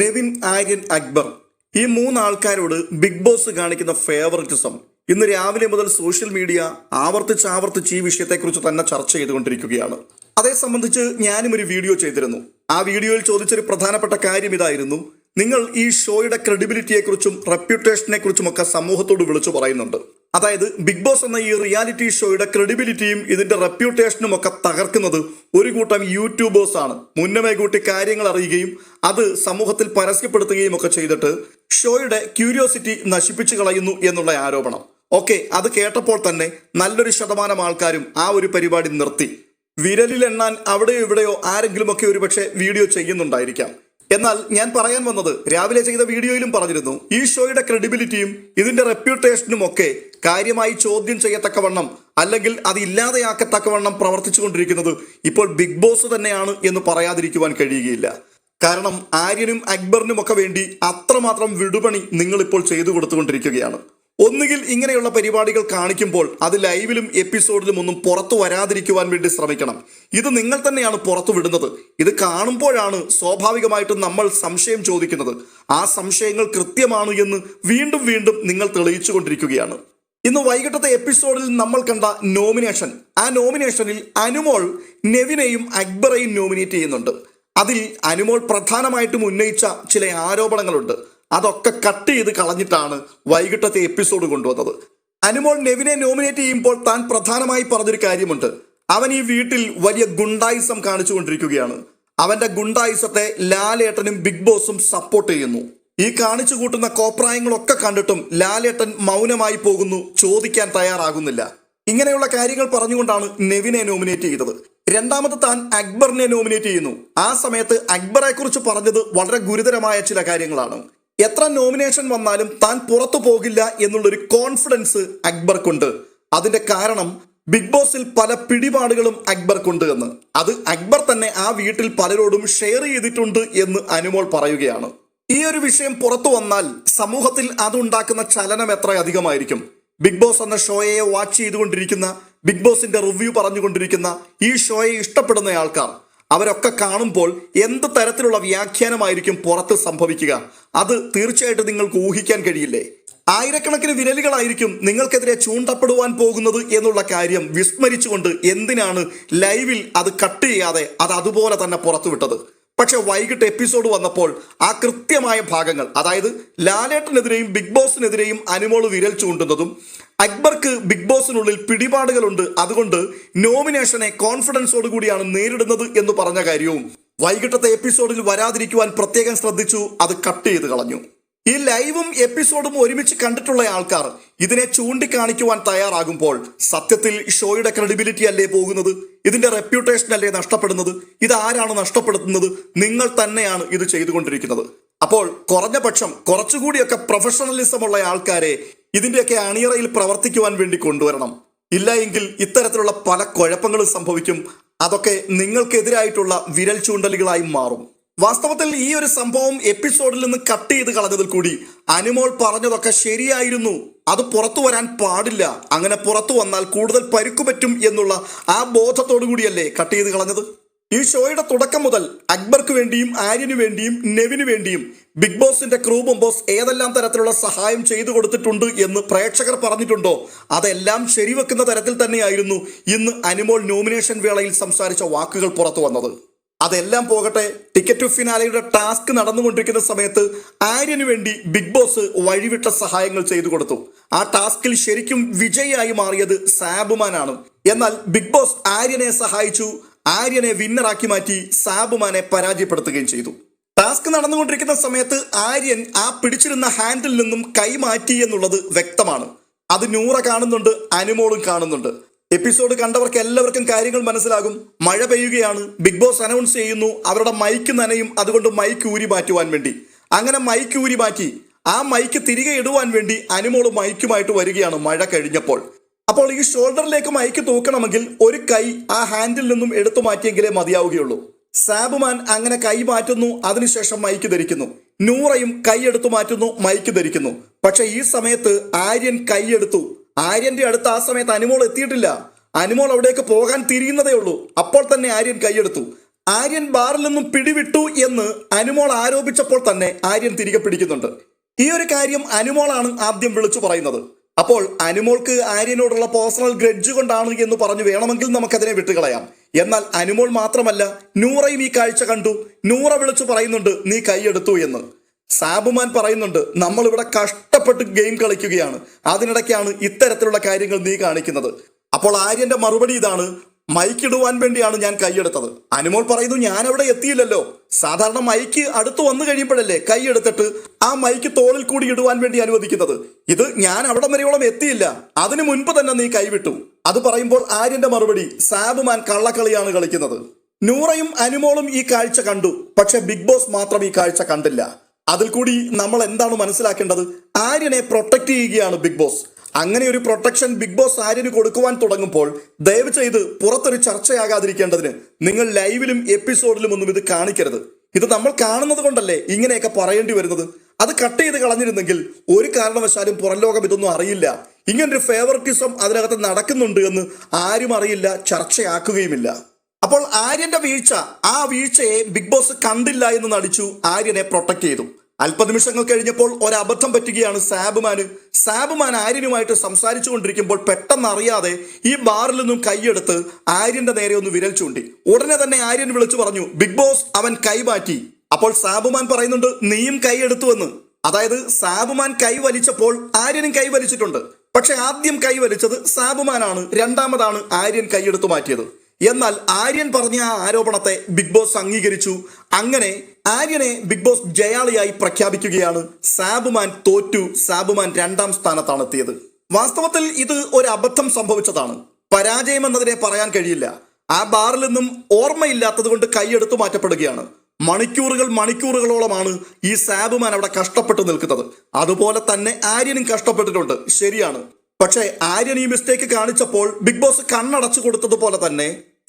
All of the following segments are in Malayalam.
നെവിൻ ആര്യൻ അക്ബർ. ഈ മൂന്ന് ആൾക്കാരോട് ബിഗ് ബോസ് കാണിക്കുന്ന ഫേവറിറ്റിസം ഇന്ന് രാവിലെ മുതൽ സോഷ്യൽ മീഡിയ ആവർത്തിച്ച് ആവർത്തിച്ച് ഈ വിഷയത്തെക്കുറിച്ച് തന്നെ ചർച്ച ചെയ്തുകൊണ്ടിരിക്കുകയാണ്. അതേ സംബന്ധിച്ച് ഞാനും ഒരു വീഡിയോ ചെയ്തിരുന്നു. ആ വീഡിയോയിൽ ചോദിച്ചൊരു പ്രധാനപ്പെട്ട കാര്യം ഇതായിരുന്നു. നിങ്ങൾ ഈ ഷോയുടെ ക്രെഡിബിലിറ്റിയെക്കുറിച്ചും റെപ്യൂട്ടേഷനെ കുറിച്ചും ഒക്കെ സമൂഹത്തോട് വിളിച്ചു പറയുന്നുണ്ട്. അതായത് ബിഗ് ബോസ് എന്ന ഈ റിയാലിറ്റി ഷോയുടെ ക്രെഡിബിലിറ്റിയും ഇതിന്റെ റെപ്യൂട്ടേഷനും ഒക്കെ തകർക്കുന്നത് ഒരു കൂട്ടം യൂട്യൂബേഴ്സ് ആണ്. മുന്നമേ കൂട്ടി കാര്യങ്ങൾ അറിയുകയും അത് സമൂഹത്തിൽ പരസ്യപ്പെടുത്തുകയും ഒക്കെ ചെയ്തിട്ട് ഷോയുടെ ക്യൂരിയോസിറ്റി നശിപ്പിച്ചു കളയുന്നു എന്നുള്ള ആരോപണം. ഓക്കെ അത് കേട്ടപ്പോൾ തന്നെ നല്ലൊരു ശതമാനം ആൾക്കാരും ആ ഒരു പരിപാടി നിർത്തി. വിരലിലെണ്ണാൻ അവിടെയോ ഇവിടെയോ ആരെങ്കിലുമൊക്കെ ഒരുപക്ഷെ വീഡിയോ ചെയ്യുന്നുണ്ടായിരിക്കാം. എന്നാൽ ഞാൻ പറയാൻ വന്നത് രാവിലെ ചെയ്ത വീഡിയോയിലും പറഞ്ഞിരുന്നു ഈ ഷോയുടെ ക്രെഡിബിലിറ്റിയും ഇതിന്റെ റെപ്യൂട്ടേഷനും ഒക്കെ കാര്യമായി ചോദ്യം ചെയ്യത്തക്കവണ്ണം അല്ലെങ്കിൽ അത് ഇല്ലാതെയാക്കത്തക്കവണ്ണം പ്രവർത്തിച്ചുകൊണ്ടിരിക്കുന്നത് ഇപ്പോൾ ബിഗ് ബോസ് തന്നെയാണ് എന്ന് പറയാതിരിക്കുവാൻ കഴിയുകയില്ല. കാരണം ആര്യനും അക്ബറിനും ഒക്കെ വേണ്ടി അത്രമാത്രം വിടുപണി നിങ്ങളിപ്പോൾ ചെയ്തു കൊടുത്തുകൊണ്ടിരിക്കുകയാണ്. ഒന്നുകിൽ ഇങ്ങനെയുള്ള പരിപാടികൾ കാണിക്കുമ്പോൾ അത് ലൈവിലും എപ്പിസോഡിലും ഒന്നും പുറത്തു വരാതിരിക്കുവാൻ വേണ്ടി ശ്രമിക്കണം. ഇത് നിങ്ങൾ തന്നെയാണ് പുറത്തു വിടുന്നത്. ഇത് കാണുമ്പോഴാണ് സ്വാഭാവികമായിട്ടും നമ്മൾ സംശയം ചോദിക്കുന്നത്. ആ സംശയങ്ങൾ കൃത്യമാണ് എന്ന് വീണ്ടും വീണ്ടും നിങ്ങൾ തെളിയിച്ചുകൊണ്ടിരിക്കുകയാണ്. ഇന്ന് വൈകിട്ടത്തെ എപ്പിസോഡിൽ നമ്മൾ കണ്ട നോമിനേഷൻ. ആ നോമിനേഷനിൽ അനുമോൾ നെവിനെയും അക്ബറേയും നോമിനേറ്റ് ചെയ്യുന്നുണ്ട്. അതിൽ അനുമോൾ പ്രധാനമായിട്ടും ഉന്നയിച്ച ചില ആരോപണങ്ങളുണ്ട്. അതൊക്കെ കട്ട് ചെയ്ത് കളഞ്ഞിട്ടാണ് വൈകിട്ടത്തെ എപ്പിസോഡ് കൊണ്ടുവന്നത്. അനുമോൾ നെവിനെ നോമിനേറ്റ് ചെയ്യുമ്പോൾ താൻ പ്രധാനമായി പറഞ്ഞൊരു കാര്യമുണ്ട്. അവൻ ഈ വീട്ടിൽ വലിയ ഗുണ്ടായിസം കാണിച്ചുകൊണ്ടിരിക്കുകയാണ്. അവന്റെ ഗുണ്ടായിസത്തെ ലാലേട്ടനും ബിഗ് ബോസും സപ്പോർട്ട് ചെയ്യുന്നു. ഈ കാണിച്ചു കൂട്ടുന്ന കോപ്രായങ്ങളൊക്കെ കണ്ടിട്ടും ലാലേട്ടൻ മൗനമായി പോകുന്നു ചോദിക്കാൻ തയ്യാറാകുന്നില്ല. ഇങ്ങനെയുള്ള കാര്യങ്ങൾ പറഞ്ഞുകൊണ്ടാണ് നെവിനെ നോമിനേറ്റ് ചെയ്തത്. രണ്ടാമത് താൻ അക്ബറിനെ നോമിനേറ്റ് ചെയ്യുന്നു. ആ സമയത്ത് അക്ബറെ കുറിച്ച് പറഞ്ഞത് വളരെ ഗുരുതരമായ ചില കാര്യങ്ങളാണ്. എത്ര നോമിനേഷൻ വന്നാലും താൻ പുറത്തു പോകില്ല എന്നുള്ളൊരു കോൺഫിഡൻസ് അക്ബർക്കുണ്ട്. അതിന്റെ കാരണം ബിഗ് ബോസിൽ പല പിടിപാടുകളും അക്ബർക്കുണ്ട് എന്ന്. അത് അക്ബർ തന്നെ ആ വീട്ടിൽ പലരോടും ഷെയർ ചെയ്തിട്ടുണ്ട് എന്ന് അനുമോൾ പറയുകയാണ്. ഈ ഒരു വിഷയം പുറത്തു വന്നാൽ സമൂഹത്തിൽ അതുണ്ടാക്കുന്ന ചലനം എത്ര അധികമായിരിക്കും? ബിഗ് ബോസ് എന്ന ഷോയെ വാച്ച് ചെയ്തുകൊണ്ടിരിക്കുന്ന ബിഗ് ബോസിന്റെ റിവ്യൂ പറഞ്ഞുകൊണ്ടിരിക്കുന്ന ഈ ഷോയെ ഇഷ്ടപ്പെടുന്ന ആൾക്കാർ അവരൊക്കെ കാണുമ്പോൾ എന്ത് തരത്തിലുള്ള വ്യാഖ്യാനമായിരിക്കും പുറത്ത് സംഭവിക്കുക? അത് തീർച്ചയായിട്ടും നിങ്ങൾക്ക് ഊഹിക്കാൻ കഴിയില്ലേ? ആയിരക്കണക്കിന് വിരലുകളായിരിക്കും നിങ്ങൾക്കെതിരെ ചൂണ്ടപ്പെടുവാൻ പോകുന്നത് എന്നുള്ള കാര്യം വിസ്മരിച്ചുകൊണ്ട് എന്തിനാണ് ലൈവിൽ അത് കട്ട് ചെയ്യാതെ അത് അതുപോലെ തന്നെ പുറത്തുവിട്ടത്? പക്ഷെ വൈകിട്ട് എപ്പിസോഡ് വന്നപ്പോൾ ആ കൃത്യമായ ഭാഗങ്ങൾ അതായത് ലാലേട്ടനെതിരെയും ബിഗ് ബോസിനെതിരെയും അനുമോൾ വിരൽ ചൂണ്ടുന്നതും അക്ബർക്ക് ബിഗ് ബോസിനുള്ളിൽ പിടിപാടുകളുണ്ട്. അതുകൊണ്ട് നോമിനേഷനെ കോൺഫിഡൻസോട് കൂടിയാണ് നേരിടുന്നത് എന്ന് പറഞ്ഞ കാര്യവും വൈകിട്ടത്തെ എപ്പിസോഡിൽ വരാതിരിക്കുവാൻ പ്രത്യേകം ശ്രദ്ധിച്ചു അത് കട്ട് ചെയ്ത് കളഞ്ഞു. ഈ ലൈവും എപ്പിസോഡും ഒരുമിച്ച് കണ്ടിട്ടുള്ള ആൾക്കാർ ഇതിനെ ചൂണ്ടിക്കാണിക്കുവാൻ തയ്യാറാകുമ്പോൾ സത്യത്തിൽ ഷോയുടെ ക്രെഡിബിലിറ്റി അല്ലേ പോകുന്നത്? ഇതിന്റെ റെപ്യൂട്ടേഷൻ അല്ലേ നഷ്ടപ്പെടുന്നത്? ഇത് ആരാണ് നഷ്ടപ്പെടുത്തുന്നത്? നിങ്ങൾ തന്നെയാണ് ഇത് ചെയ്തുകൊണ്ടിരിക്കുന്നത്. അപ്പോൾ കുറഞ്ഞ പക്ഷം കുറച്ചുകൂടിയൊക്കെ പ്രൊഫഷണലിസം ഉള്ള ആൾക്കാരെ ഇതിന്റെയൊക്കെ അണിയറയിൽ പ്രവർത്തിക്കുവാൻ വേണ്ടി കൊണ്ടുവരണം. ഇല്ല എങ്കിൽ ഇത്തരത്തിലുള്ള പല കുഴപ്പങ്ങളും സംഭവിക്കും. അതൊക്കെ നിങ്ങൾക്കെതിരായിട്ടുള്ള വിരൽ ചൂണ്ടലുകളായി മാറും. വാസ്തവത്തിൽ ഈ ഒരു സംഭവം എപ്പിസോഡിൽ നിന്ന് കട്ട് ചെയ്ത് കളഞ്ഞതിൽ കൂടി അനുമോൾ പറഞ്ഞതൊക്കെ ശരിയായിരുന്നു. അത് പുറത്തു വരാൻ പാടില്ല. അങ്ങനെ പുറത്തു വന്നാൽ കൂടുതൽ പരുക്കു പറ്റും എന്നുള്ള ആ ബോധത്തോടു കൂടിയല്ലേ കട്ട് ചെയ്ത് കളഞ്ഞത്? ഈ ഷോയുടെ തുടക്കം മുതൽ അക്ബർക്ക് വേണ്ടിയും ആര്യനു വേണ്ടിയും നെവിനു വേണ്ടിയും ബിഗ് ബോസിന്റെ ക്രൂ ബോസ് ഏതെല്ലാം തരത്തിലുള്ള സഹായം ചെയ്തു കൊടുത്തിട്ടുണ്ട് എന്ന് പ്രേക്ഷകർ പറഞ്ഞിട്ടുണ്ടോ? അതെല്ലാം ശരിവെക്കുന്ന തരത്തിൽ തന്നെയായിരുന്നു ഇന്ന് അനുമോൾ നോമിനേഷൻ വേളയിൽ സംസാരിച്ച വാക്കുകൾ പുറത്തു വന്നത്. അതെല്ലാം പോകട്ടെ. ടിക്കറ്റ് ടു ഫിനാലയുടെ ടാസ്ക് നടന്നുകൊണ്ടിരിക്കുന്ന സമയത്ത് ആര്യന് വേണ്ടി ബിഗ് ബോസ് വഴിവിട്ട സഹായങ്ങൾ ചെയ്തു കൊടുത്തു. ആ ടാസ്കിൽ ശരിക്കും വിജയിയായി മാറിയത് സാബുമാനാണ്. എന്നാൽ ബിഗ് ബോസ് ആര്യനെ സഹായിച്ചു. ആര്യനെ വിന്നറാക്കി മാറ്റി സാബുമാനെ പരാജയപ്പെടുത്തുകയും ചെയ്തു. ടാസ്ക് നടന്നുകൊണ്ടിരിക്കുന്ന സമയത്ത് ആര്യൻ ആ പിടിച്ചിരുന്ന ഹാൻഡിൽ നിന്നും കൈമാറ്റി എന്നുള്ളത് വ്യക്തമാണ്. അത് നൂറ കാണുന്നുണ്ട് അനുമോളും കാണുന്നുണ്ട്. എപ്പിസോഡ് കണ്ടവർക്ക് എല്ലാവർക്കും കാര്യങ്ങൾ മനസ്സിലാകും. മഴ പെയ്യുകയാണ്. ബിഗ് ബോസ് അനൗൺസ് ചെയ്യുന്നു. അവരുടെ മൈക്ക് നനയും. അതുകൊണ്ട് മൈക്ക് ഊരി മാറ്റുവാൻ വേണ്ടി. അങ്ങനെ മൈക്ക് ഊരി മാറ്റി ആ മൈക്ക് തിരികെ ഇടുവാൻ വേണ്ടി അനുമോൾ മൈക്കുമായിട്ട് വരികയാണ് മഴ കഴിഞ്ഞപ്പോൾ. അപ്പോൾ ഈ ഷോൾഡറിലേക്ക് മൈക്ക് തൂക്കണമെങ്കിൽ ഒരു കൈ ആ ഹാൻഡിൽ നിന്നും എടുത്തു മാറ്റിയെങ്കിലേ മതിയാവുകയുള്ളൂ. സാബുമാൻ അങ്ങനെ കൈ മാറ്റുന്നു. അതിനുശേഷം മൈക്ക് ധരിക്കുന്നു. നൂറയും കൈ എടുത്തു മാറ്റുന്നു. മൈക്ക് ധരിക്കുന്നു. പക്ഷേ ഈ സമയത്ത് ആര്യൻ കൈയെടുത്തു ആര്യന്റെ അടുത്ത് ആ സമയത്ത് അനുമോൾ എത്തിയിട്ടില്ല. അനുമോൾ അവിടേക്ക് പോകാൻ തിരിയുന്നതേ ഉള്ളൂ. അപ്പോൾ തന്നെ ആര്യൻ കൈയെടുത്തു. ആര്യൻ ബാറിൽ നിന്നും പിടിവിട്ടു എന്ന് അനുമോൾ ആരോപിച്ചപ്പോൾ തന്നെ ആര്യൻ തിരികെ പിടിക്കുന്നുണ്ട്. ഈ ഒരു കാര്യം അനുമോളാണ് ആദ്യം വിളിച്ചു പറയുന്നത്. അപ്പോൾ അനുമോൾക്ക് ആര്യനോടുള്ള പേഴ്സണൽ ഗ്രഡ്ജ് കൊണ്ടാണ് എന്ന് പറഞ്ഞു വേണമെങ്കിൽ നമുക്കതിനെ വിട്ടുകളയാം. എന്നാൽ അനുമോൾ മാത്രമല്ല നൂറയും ഈ കാഴ്ച കണ്ടു. നൂറ വിളിച്ചു പറയുന്നുണ്ട് നീ കൈയെടുത്തു എന്ന്. സാബുമാൻ പറയുന്നുണ്ട് നമ്മളിവിടെ കഷ്ടപ്പെട്ട് ഗെയിം കളിക്കുകയാണ്. അതിനിടയ്ക്കാണ് ഇത്തരത്തിലുള്ള കാര്യങ്ങൾ നീ കാണിക്കുന്നത്. അപ്പോൾ ആര്യന്റെ മറുപടി ഇതാണ് മൈക്കിടുവാൻ വേണ്ടിയാണ് ഞാൻ കൈയെടുത്തത്. അനുമോൾ പറയുന്നു ഞാൻ അവിടെ എത്തിയില്ലല്ലോ. സാധാരണ മൈക്ക് അടുത്ത് വന്നു കഴിയുമ്പോഴല്ലേ കൈയെടുത്തിട്ട് ആ മൈക്ക് തോളിൽ കൂടി ഇടുവാൻ വേണ്ടി അനുവദിക്കുന്നത്. ഇത് ഞാൻ അവിടെ വരെയോളം എത്തിയില്ല. അതിനു മുൻപ് തന്നെ നീ കൈവിട്ടു. അത് പറയുമ്പോൾ ആര്യന്റെ മറുപടി സാബുമാൻ കള്ളക്കളിയാണ് കളിക്കുന്നത്. നൂറയും അനുമോളും ഈ കാഴ്ച കണ്ടു. പക്ഷെ ബിഗ് ബോസ് മാത്രം ഈ കാഴ്ച കണ്ടില്ല. അതിൽ കൂടി നമ്മൾ എന്താണ് മനസ്സിലാക്കേണ്ടത്? ആര്യനെ പ്രൊട്ടക്ട് ചെയ്യുകയാണ് ബിഗ് ബോസ് അങ്ങനെ ഒരു പ്രൊട്ടക്ഷൻ ബിഗ് ബോസ് ആര്യന് കൊടുക്കുവാൻ തുടങ്ങുമ്പോൾ ദയവ് ചെയ്ത് പുറത്തൊരു ചർച്ചയാകാതിരിക്കേണ്ടതിന് നിങ്ങൾ ലൈവിലും എപ്പിസോഡിലും ഒന്നും ഇത് കാണിക്കരുത്. ഇത് നമ്മൾ കാണുന്നത് കൊണ്ടല്ലേ ഇങ്ങനെയൊക്കെ പറയേണ്ടി വരുന്നത്? അത് കട്ട് ചെയ്ത് കളഞ്ഞിരുന്നെങ്കിൽ ഒരു കാരണവശാലും പുറം ലോകം ഇതൊന്നും അറിയില്ല. ഇങ്ങനൊരു ഫേവറിറ്റിസം അതിനകത്ത് നടക്കുന്നുണ്ട് എന്ന് ആരും അറിയില്ല ചർച്ചയാക്കുകയുമില്ല. അപ്പോൾ ആര്യന്റെ വീഴ്ച ആ വീഴ്ചയെ ബിഗ് ബോസ് കണ്ടില്ല എന്ന് നടിച്ചു ആര്യനെ പ്രൊട്ടക്ട് ചെയ്തു. അല്പനിമിഷങ്ങൾ കഴിഞ്ഞപ്പോൾ ഒരബദ്ധം പറ്റുകയാണ് സാബുമാന്. സാബുമാൻ ആര്യനുമായിട്ട് സംസാരിച്ചു കൊണ്ടിരിക്കുമ്പോൾ പെട്ടെന്ന് അറിയാതെ ഈ ബാറിൽ നിന്നും കൈയെടുത്ത് ആര്യന്റെ നേരെ ഒന്ന് വിരൽ ചൂണ്ടി. ഉടനെ തന്നെ ആര്യൻ വിളിച്ചു പറഞ്ഞു ബിഗ് ബോസ് അവൻ കൈമാറ്റി അപ്പോൾ സാബുമാൻ പറയുന്നുണ്ട് നീയും കൈയെടുത്തുവെന്ന് അതായത് സാബുമാൻ കൈ വലിച്ചപ്പോൾ ആര്യനും കൈ വലിച്ചിട്ടുണ്ട്. പക്ഷെ ആദ്യം കൈ വലിച്ചത് സാബുമാനാണ് രണ്ടാമതാണ് ആര്യൻ കൈയെടുത്തു മാറ്റിയത്. എന്നാൽ ആര്യൻ പറഞ്ഞ ആ ആരോപണത്തെ ബിഗ് ബോസ് അംഗീകരിച്ചു. അങ്ങനെ ആര്യനെ ബിഗ് ബോസ് ജയാളിയായി പ്രഖ്യാപിക്കുകയാണ് സാബുമാൻ തോറ്റു സാബുമാൻ രണ്ടാം സ്ഥാനത്താണ് എത്തിയത്. വാസ്തവത്തിൽ ഇത് ഒരു അബദ്ധം സംഭവിച്ചതാണ്. പരാജയം എന്നതിനെ പറയാൻ കഴിയില്ല. ആ ബാറിൽ നിന്നും ഓർമ്മയില്ലാത്തത് കൊണ്ട് കൈയെടുത്തു മാറ്റപ്പെടുകയാണ്. മണിക്കൂറുകൾ മണിക്കൂറുകളോളമാണ് ഈ സാബുമാൻ അവിടെ കഷ്ടപ്പെട്ട് നിൽക്കുന്നത്. അതുപോലെ തന്നെ ആര്യനും കഷ്ടപ്പെട്ടിട്ടുണ്ട്. ശരിയാണ്. പക്ഷേ ആര്യൻ ഈ മിസ്റ്റേക്ക് കാണിച്ചപ്പോൾ ബിഗ് ബോസ് കണ്ണടച്ചു കൊടുത്തതുപോലെ തന്നെ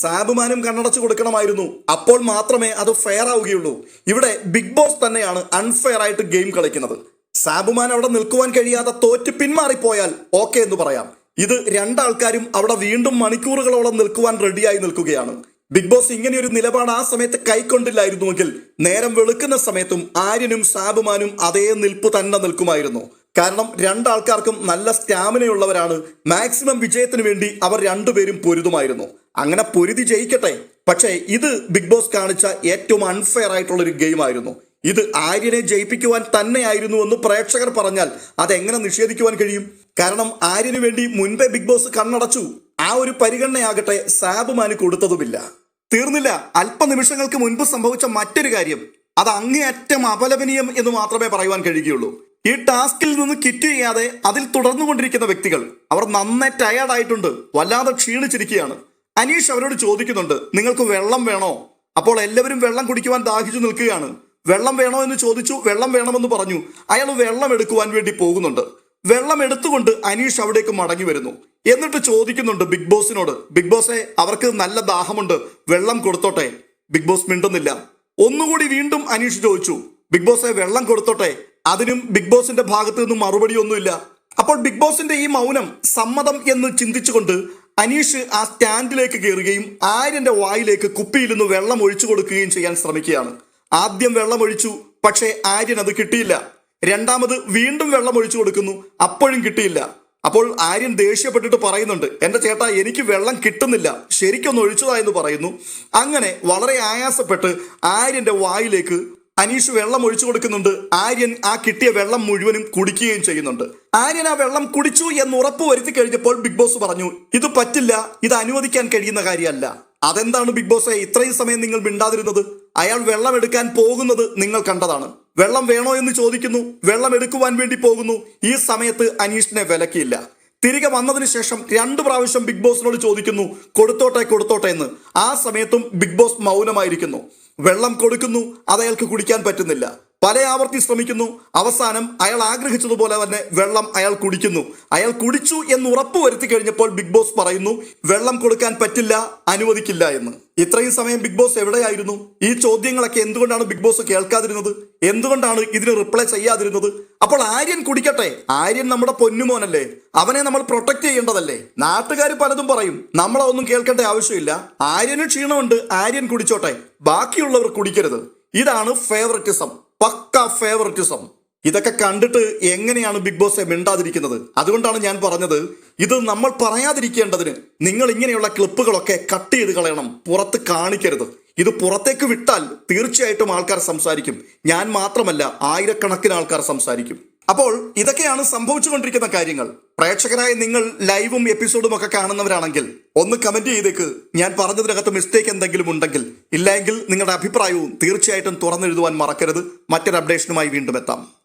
സാബുമാനും കണ്ണടച്ചു കൊടുക്കണമായിരുന്നു. അപ്പോൾ മാത്രമേ അത് ഫെയർ ആവുകയുള്ളൂ. ഇവിടെ ബിഗ് ബോസ് തന്നെയാണ് അൺഫെയർ ആയിട്ട് ഗെയിം കളിക്കുന്നത്. സാബുമാൻ അവിടെ നിൽക്കുവാൻ കഴിയാതെ തോറ്റ് പിന്മാറിപ്പോയാൽ ഓക്കെ എന്ന് പറയാം. ഇത് രണ്ടാൾക്കാരും അവിടെ വീണ്ടും മണിക്കൂറുകളോളം നിൽക്കുവാൻ റെഡിയായി നിൽക്കുകയാണ്. ബിഗ് ബോസ് ഇങ്ങനെ ഒരു നിലപാട് ആ സമയത്ത് കൈക്കൊണ്ടില്ലായിരുന്നുവെങ്കിൽ നേരം വെളുക്കുന്ന സമയത്തും ആര്യനും സാബുമാനും അതേ നിൽപ്പ് തന്നെ നിൽക്കുമായിരുന്നു. കാരണം രണ്ടാൾക്കാർക്കും നല്ല സ്റ്റാമിനയുള്ളവരാണ്. മാക്സിമം വിജയത്തിന് വേണ്ടി അവർ രണ്ടുപേരും പൊരുതുമായിരുന്നു. അങ്ങനെ പൊരുതി ജയിക്കട്ടെ. പക്ഷേ ഇത് ബിഗ് ബോസ് കാണിച്ച ഏറ്റവും അൺഫെയർ ആയിട്ടുള്ള ഒരു ഗെയിം ആയിരുന്നു. ഇത് ആര്യനെ ജയിപ്പിക്കുവാൻ തന്നെയായിരുന്നു എന്ന് പ്രേക്ഷകർ പറഞ്ഞാൽ അതെങ്ങനെ നിഷേധിക്കുവാൻ കഴിയും? കാരണം ആര്യന് വേണ്ടി മുൻപേ ബിഗ് ബോസ് കണ്ണടച്ചു. ആ ഒരു പരിഗണനയാകട്ടെ സാബുമാന് കൊടുത്തതുമില്ല. തീർന്നില്ല. അല്പനിമിഷങ്ങൾക്ക് മുൻപ് സംഭവിച്ച മറ്റൊരു കാര്യം. അത് അങ്ങേയറ്റം അപലപനീയം എന്ന് മാത്രമേ പറയുവാൻ കഴിയുകയുള്ളൂ. ഈ ടാസ്കിൽ നിന്ന് കിറ്റ് ചെയ്യാതെ അതിൽ തുടർന്നുകൊണ്ടിരിക്കുന്ന വ്യക്തികൾ അവർ നന്നേ ടയേർഡ് ആയിട്ടുണ്ട് വല്ലാതെ ക്ഷീണിച്ചിരിക്കുകയാണ്. അനീഷ് അവരോട് ചോദിക്കുന്നുണ്ട് നിങ്ങൾക്ക് വെള്ളം വേണോ? അപ്പോൾ എല്ലാവരും വെള്ളം കുടിക്കുവാൻ ദാഹിച്ചു നിൽക്കുകയാണ്. വെള്ളം വേണോ? എന്ന് ചോദിച്ചു. വെള്ളം വേണമെന്ന് പറഞ്ഞു. അയാൾ വെള്ളം എടുക്കുവാൻ വേണ്ടി പോകുന്നുണ്ട്. വെള്ളം എടുത്തുകൊണ്ട് അനീഷ് അവിടേക്ക് മടങ്ങി വരുന്നു. എന്നിട്ട് ചോദിക്കുന്നുണ്ട് ബിഗ് ബോസിനോട് ബിഗ് ബോസെ അവർക്ക് നല്ല ദാഹമുണ്ട്. വെള്ളം കൊടുത്തോട്ടെ. ബിഗ് ബോസ് മിണ്ടുന്നില്ല. ഒന്നുകൂടി വീണ്ടും അനീഷ് ചോദിച്ചു ബിഗ് ബോസെ വെള്ളം കൊടുത്തോട്ടെ? അതിനും ബിഗ് ബോസിന്റെ ഭാഗത്തു നിന്നും മറുപടി ഒന്നുമില്ല അപ്പോൾ ബിഗ് ബോസിന്റെ ഈ മൗനം സമ്മതം എന്ന് ചിന്തിച്ചുകൊണ്ട് അനീഷ് ആ സ്റ്റാൻഡിലേക്ക് കയറുകയും ആര്യന്റെ വായിലേക്ക് കുപ്പിയിൽ നിന്ന് വെള്ളം ഒഴിച്ചു കൊടുക്കുകയും ചെയ്യാൻ ശ്രമിക്കുകയാണ്. ആദ്യം വെള്ളം ഒഴിച്ചു പക്ഷേ ആര്യൻ അത് കിട്ടിയില്ല. രണ്ടാമത് വീണ്ടും വെള്ളം ഒഴിച്ചു കൊടുക്കുന്നു അപ്പോഴും കിട്ടിയില്ല. അപ്പോൾ ആര്യൻ ദേഷ്യപ്പെട്ടിട്ട് പറയുന്നുണ്ട് എന്റെ ചേട്ടാ എനിക്ക് വെള്ളം കിട്ടുന്നില്ല. ശരിക്കൊന്ന് ഒഴിച്ചതായെന്ന് പറയുന്നു. അങ്ങനെ വളരെ ആയാസപ്പെട്ട് ആര്യന്റെ വായിലേക്ക് അനീഷ് വെള്ളം ഒഴിച്ചു കൊടുക്കുന്നുണ്ട്. ആര്യൻ ആ കിട്ടിയ വെള്ളം മുഴുവനും കുടിക്കുകയും ചെയ്യുന്നുണ്ട്. ആര്യൻ ആ വെള്ളം കുടിച്ചു എന്ന് ഉറപ്പ് വരുത്തി കഴിഞ്ഞപ്പോൾ ബിഗ് ബോസ് പറഞ്ഞു ഇത് പറ്റില്ല ഇത് അനുവദിക്കാൻ കഴിയുന്ന കാര്യമല്ല. അതെന്താണ് ബിഗ് ബോസെ ഇത്രയും സമയം നിങ്ങൾ മിണ്ടാതിരുന്നത്? അയാൾ വെള്ളം എടുക്കാൻ പോകുന്നത് നിങ്ങൾ കണ്ടതാണ്. വെള്ളം വേണോ എന്ന് ചോദിക്കുന്നു വെള്ളം എടുക്കുവാൻ വേണ്ടി പോകുന്നു. ഈ സമയത്ത് അനീഷിനെ വിലക്കിയില്ല. തിരികെ വന്നതിന് ശേഷം രണ്ട് പ്രാവശ്യം ബിഗ് ബോസിനോട് ചോദിക്കുന്നു കൊടുത്തോട്ടെ കൊടുത്തോട്ടെ എന്ന്. ആ സമയത്തും ബിഗ് ബോസ് മൗനമായിരിക്കുന്നു. വെള്ളം കൊടുക്കുന്നു അത് അയാൾക്ക് കുടിക്കാൻ പറ്റുന്നില്ല. പല ആവർത്തി ശ്രമിക്കുന്നു. അവസാനം അയാൾ ആഗ്രഹിച്ചതുപോലെ തന്നെ വെള്ളം അയാൾ കുടിക്കുന്നു. അയാൾ കുടിച്ചു എന്ന് ഉറപ്പ് വരുത്തി കഴിഞ്ഞപ്പോൾ ബിഗ് ബോസ് പറയുന്നു വെള്ളം കൊടുക്കാൻ പറ്റില്ല അനുവദിക്കില്ല എന്ന്. ഇത്രയും സമയം ബിഗ് ബോസ് എവിടെയായിരുന്നു? ഈ ചോദ്യങ്ങളൊക്കെ എന്തുകൊണ്ടാണ് ബിഗ് ബോസ് കേൾക്കാതിരുന്നത്? എന്തുകൊണ്ടാണ് ഇതിന് റിപ്ലൈ ചെയ്യാതിരുന്നത്? അപ്പോൾ ആര്യൻ കുടിക്കട്ടെ. ആര്യൻ നമ്മുടെ പൊന്നുമോനല്ലേ. അവനെ നമ്മൾ പ്രൊട്ടക്ട് ചെയ്യേണ്ടതല്ലേ? നാട്ടുകാർ പലതും പറയും. നമ്മളതൊന്നും കേൾക്കേണ്ട ആവശ്യമില്ല. ആര്യന് ക്ഷീണമുണ്ട്. ആര്യൻ കുടിച്ചോട്ടെ. ബാക്കിയുള്ളവർ കുടിക്കരുത്. ഇതാണ് ഫേവററ്റിസം പക്ക ഫേവറിറ്റിസം ഇതൊക്കെ കണ്ടിട്ട് എങ്ങനെയാണ് ബിഗ് ബോസ് മിണ്ടാതിരിക്കുന്നത്? അതുകൊണ്ടാണ് ഞാൻ പറഞ്ഞത് ഇത് നമ്മൾ പറയാതിരിക്കേണ്ടതിന് നിങ്ങൾ ഇങ്ങനെയുള്ള ക്ലിപ്പുകളൊക്കെ കട്ട് ചെയ്ത് കളയണം പുറത്ത് കാണിക്കരുത്. ഇത് പുറത്തേക്ക് വിട്ടാൽ തീർച്ചയായിട്ടും ആൾക്കാർ സംസാരിക്കും. ഞാൻ മാത്രമല്ല ആയിരക്കണക്കിന് ആൾക്കാർ സംസാരിക്കും. അപ്പോൾ ഇതൊക്കെയാണ് സംഭവിച്ചുകൊണ്ടിരിക്കുന്ന കാര്യങ്ങൾ. പ്രേക്ഷകരായ നിങ്ങൾ ലൈവും എപ്പിസോഡും ഒക്കെ കാണുന്നവരാണെങ്കിൽ ഒന്ന് കമന്റ് ചെയ്തേക്ക്. ഞാൻ പറഞ്ഞതിനകത്ത് മിസ്റ്റേക്ക് എന്തെങ്കിലും ഉണ്ടെങ്കിൽ. ഇല്ലെങ്കിൽ നിങ്ങളുടെ അഭിപ്രായവും തീർച്ചയായിട്ടും തുറന്നെഴുതുവാൻ മറക്കരുത്. മറ്റൊരു അപ്ഡേഷനുമായി വീണ്ടും എത്താം.